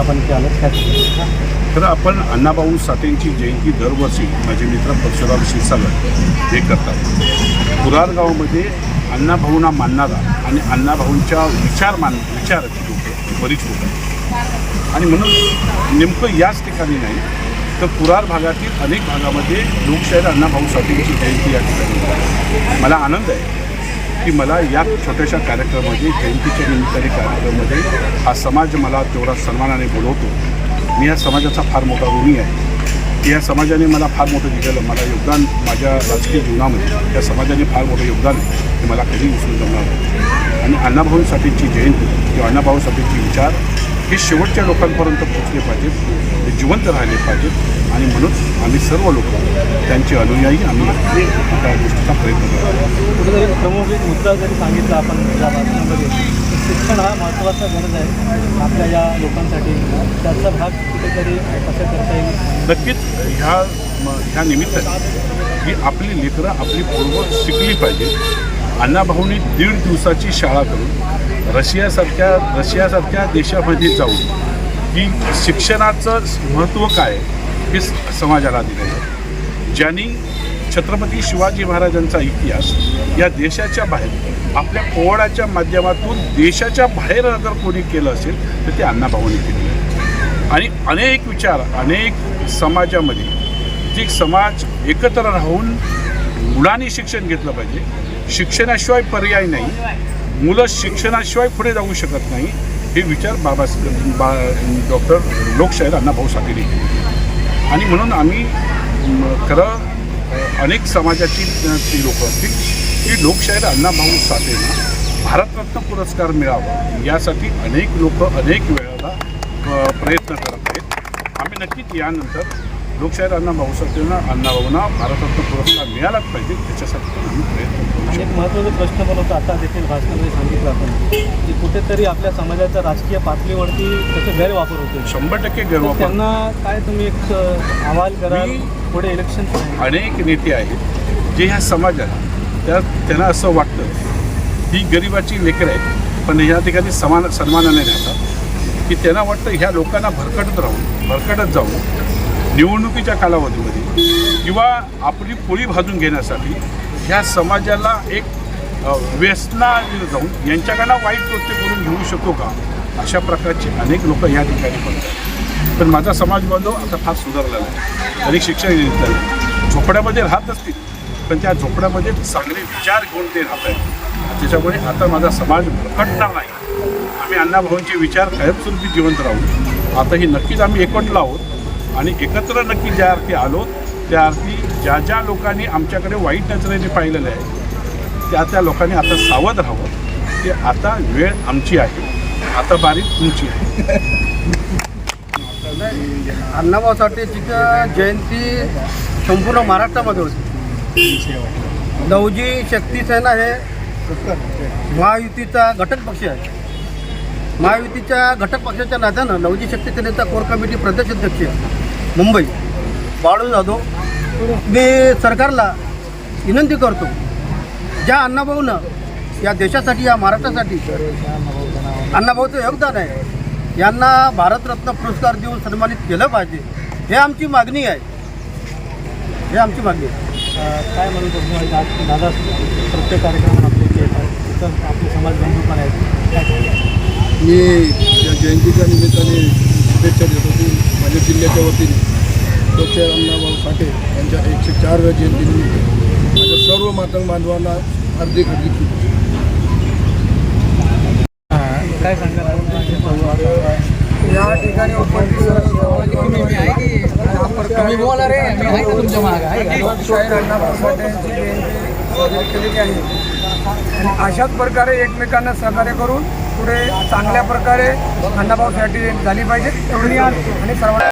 आपण इथे आलो त्यात आपण अण्णाभाऊ साठेंची जयंती दरवर्षी माझे मित्र परशुराम क्षीरसागर हे करतात. कुरार गावामध्ये अण्णाभाऊंना मानणारा आणि अण्णाभाऊंच्या विचार मान विचाराची लोक बरीच लोक आहेत. आणि म्हणून नेमकं याच ठिकाणी नाही तर कुरार भागातील अनेक भागामध्ये लोकशाहीर अण्णाभाऊ साठेंची जयंती या ठिकाणी. मला आनंद आहे. की मला या छोट्याशा कार्यक्रमामध्ये जयंतीच्या निमित्ताने कार्यक्रमामध्ये हा समाज मला तेवढा सन्मानाने बोलवतो. मी या समाजाचा फार मोठा ऋणी आहे. की या समाजाने मला फार मोठं दिलेलं मला योगदान माझ्या राजकीय जीवनामध्ये या समाजाने फार मोठं योगदान हे मला कधी विसरून जमणार नाही. आणि अण्णाभाऊंसाठीची जयंती किंवा अण्णाभाऊसाठीचे विचार हे शेवटच्या लोकांपर्यंत पोहोचले पाहिजेत. ते जिवंत राहिले पाहिजेत. आणि म्हणून आम्ही सर्व लोक त्यांचे अनुयायी आम्ही त्या गोष्टीचा प्रयत्न करतो कुठेतरी प्रमुख एक मुद्दा जरी सांगितला आपण या भाषणामध्ये शिक्षण हा महत्त्वाचा गरज आहे आपल्या या लोकांसाठी. त्याचा भाग कुठेतरी कसं करता येईल? नक्कीच ह्या ह्या निमित्ताने ही आपली लेकरं आपली पूर्व शिकली पाहिजे अण्णाभाऊंनी दीड दिवसाची शाळा करून रशियासारख्या रशियासारख्या देशामध्ये जाऊन की शिक्षणाचं महत्त्व काय हे स- समाजाला दिलं आहे. ज्यांनी छत्रपती शिवाजी महाराजांचा इतिहास या देशाच्या बाहेर आपल्या पोवाडाच्या माध्यमातून देशाच्या बाहेर अगर कोणी केलं असेल तर ते अण्णाभाऊंनी केलं आणि अनेक विचार अनेक समाजामध्ये जे समाज एकत्र राहून मुलांनी शिक्षण घेतलं पाहिजे शिक्षणाशिवाय पर्याय नाही मुलं शिक्षणाशिवाय पुढे जाऊ शकत नाही हे विचार बाबासाहेब बा डॉक्टर लोकशाहीर अण्णाभाऊ साठे आणि म्हणून आम्ही खरं अनेक समाजाची ती लोकं असतील की लोकशाहीर अण्णाभाऊ साठेंना भारतरत्न पुरस्कार मिळावा यासाठी अनेक लोक अनेक वेळेला प्रयत्न करत आहेत. आम्ही नक्कीच यानंतर लोकशाहीर अण्णाभाऊ साठेंना अण्णाभाऊंना भारतरत्न पुरस्कार मिळालाच पाहिजे त्याच्यासाठी पण आम्ही प्रयत्न करू एक महत्त्वाचा प्रश्न पण होता आता देखील भाषणामध्ये सांगितलं आपण की कुठेतरी आपल्या समाजाच्या राजकीय पातळीवरती त्याचे गैरवापर होते शंभर टक्के गैरवापर. त्यांना काय तुम्ही एक अहवाल कराल मी- पुढे इलेक्शन अनेक नेते आहेत जे ह्या समाजाला त्या त्यांना असं वाटतं ही गरिबाची लेकरं आहेत पण ह्या ठिकाणी समान सन्मानाने राहतात की त्यांना वाटतं ह्या लोकांना भरकटत राहून भरकटत जाऊन निवडणुकीच्या कालावधीमध्ये किंवा आपली पोळी भाजून घेण्यासाठी ह्या समाजाला एक व्यसना जाऊन यांच्याकडनं वाईट कृत्य करून घेऊ शकतो का? अशा प्रकारचे अनेक लोक या ठिकाणी पडतात पण माझा समाज बांधव आता फार सुधारलेला आहे. अनेक शिक्षण घेतलेलं झोपड्यामध्ये राहत असतील पण त्या झोपड्यामध्ये चांगले विचार घेऊन ते राहत आहेत. त्याच्यामुळे आता माझा समाज भरकटणार नाही. आम्ही अण्णाभाऊंचे विचार कायमस्वरूपी जिवंत राहू. आता ही नक्कीच आम्ही एकवटलो आहोत. आणि एकत्र नक्की ज्या अर्थी आलो त्या अर्थी ज्या ज्या लोकांनी आमच्याकडे वाईट नजरेने पाहिलेलं आहे त्या त्या लोकांनी आता सावध राहावं की आता वेळ आमची आहे आता बारी तुमची आहे. अण्णाभाऊ साठेची जयंती संपूर्ण महाराष्ट्रामध्ये होती. नवजी शक्तीसेना हे महायुतीचा घटक पक्ष आहे. महायुतीच्या घटक पक्षाच्या नात्यानं नवजी शक्ती सेनेचा कोर कमिटी प्रदेश अध्यक्ष मुंबई. बाळू जाधव मी सरकारला विनंती करतो. ज्या अण्णाभाऊनं या देशासाठी या महाराष्ट्रासाठी अण्णाभाऊचं योगदान आहे यांना भारतरत्न पुरस्कार देऊन सन्मानित केलं पाहिजे. हे आमची मागणी आहे. हे आमची मागणी आहे. काय आज दादा प्रत्येक कार्यक्रमात आपले समाज बंधू पण आहेत? मी या जयंतीच्या निमित्ताने शुभेच्छा देतो की माझ्या जिल्ह्याच्या वतीने डॉक्टर अण्णाभाऊ साठे यांच्या एकशे चारव्या जयंतीनिमित्त माझ्या सर्व मातंग बांधवांना हार्दिक हार्दिक शुभेच्छा. काय या ठिकाणी उपस्थित केलेली आहे. आणि अशाच प्रकारे एकमेकांना सहकार्य करून पुढे चांगल्या प्रकारे अण्णाभाऊ झाली पाहिजे. एवढी आणि सर्वांना